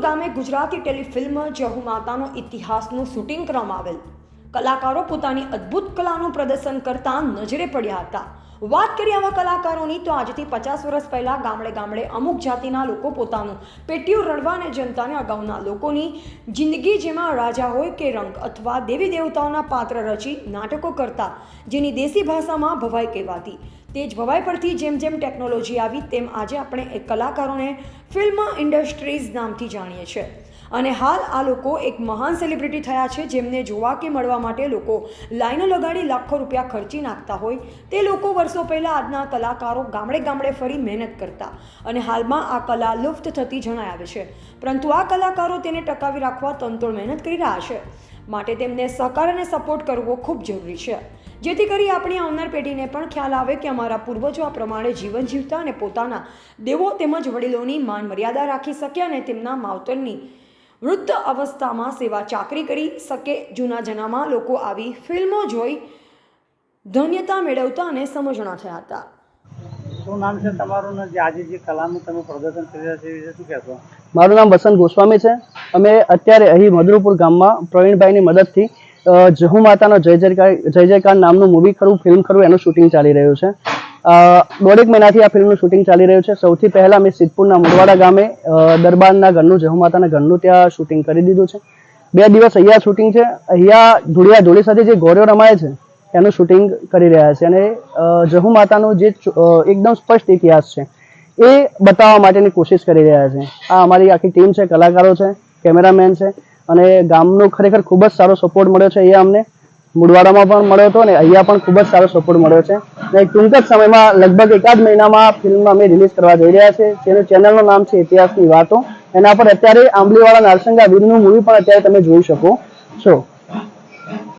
ગામે ગુજરાતી ટેલિફિલ્મ જહુ માતાનો ઇતિહાસનું શૂટિંગ કરવામાં આવેલ. કલાકારો પોતાની અદ્ભુત કલાનું પ્રદર્શન કરતા નજરે પડ્યા હતા. વાત કરીએ આવા કલાકારોની તો આજથી પચાસ વર્ષ પહેલાં ગામડે ગામડે અમુક જાતિના લોકો પોતાનું પેટીયું રડવા અને જનતાને અગાઉના લોકોની જિંદગી જેમાં રાજા હોય કે રંગ અથવા દેવી દેવતાઓના પાત્ર રચી નાટકો કરતા, જેની દેશી ભાષામાં ભવાઈ કહેવાતી. તે જ ભવાઈ પરથી જેમ જેમ ટેકનોલોજી આવી, તેમ આજે આપણે એ કલાકારોને ફિલ્મ ઇન્ડસ્ટ્રીઝ નામથી જાણીએ છીએ. અને હાલ આ લોકો એક મહાન સેલિબ્રિટી થયા છે જેમને જોવા કે મળવા માટે લોકો લાઈનો લગાડી લાખો રૂપિયા ખર્ચી નાખતા હોય. તે લોકો વર્ષો પહેલાં આજના કલાકારો ગામડે ગામડે ફરી મહેનત કરતા અને હાલમાં આ કલા લુપ્ત થતી જણાય આવે છે. પરંતુ આ કલાકારો તેને ટકાવી રાખવા તંતોડ મહેનત કરી રહ્યા છે. માટે તેમને સહકાર અને સપોર્ટ કરવો ખૂબ જરૂરી છે. જેથી કરી આપણી આવનાર પેઢીને પણ ખ્યાલ આવે કે અમારા પૂર્વજો આ પ્રમાણે જીવન જીવતા અને પોતાના દેવો તેમજ વડીલોની માન મર્યાદા રાખી શકે અને તેમના માવતરની વૃદ્ધ અવસ્થામાં સેવા ચાકરી કરી શકે. જૂના જનામાં લોકો આવી ફિલ્મો જોઈ ધન્યતા મેળવતા અને સમજણા થયા હતા. શું નામ છે તમારું ને જે આજે જે કલાનું તમે પ્રદર્શન કરી રહ્યા છે એ વિશે શું કહેશો? મારું નામ વસંત ગોસ્વામી છે. અમે અત્યારે અહીં મધુરપુર ગામમાં પ્રવીણભાઈની મદદથી જહુ માતાનો જય જયકાર જય જયકાર નામનું મૂવી ખરું ફિલ્મ ખરું એનું શૂટિંગ ચાલી રહ્યું છે. દોઢેક મહિનાથી આ ફિલ્મનું શૂટિંગ ચાલી રહ્યું છે. સૌથી પહેલાં મેં સિદ્ધપુરના મુરવાડા ગામે દરબારના ઘરનું, જહુ માતાના ઘરનું ત્યાં શૂટિંગ કરી દીધું છે. બે દિવસ અહીંયા શૂટિંગ છે. અહીંયા ધૂળિયા ધૂળી સાથે જે ગોળીઓ રમાય છે એનું શૂટિંગ કરી રહ્યા છે. અને જહુ માતાનો જે એકદમ સ્પષ્ટ ઇતિહાસ છે, એ બતાવવા માટેની કોશિશ કરી રહ્યા છે. આ અમારી આખી ટીમ છે, કલાકારો છે, કેમેરામેન છે, અને ગામનો ખરેખર ખૂબ જ સારો સપોર્ટ મળ્યો છે અહીંયા અમને. મુડવાડામાં પણ મળ્યો હતો અને અહીંયા પણ ખૂબ જ સારો સપોર્ટ મળ્યો છે. અને ટૂંક જ સમયમાં લગભગ એકાદ મહિનામાં ફિલ્મ અમે રિલીઝ કરવા જઈ રહ્યા છે જેનું ચેનલનું નામ છે ઇતિહાસની વાતો. એના પર અત્યારે આંબલીવાળા નારસંગા વીરનું મૂવી પણ અત્યારે તમે જોઈ શકો છો.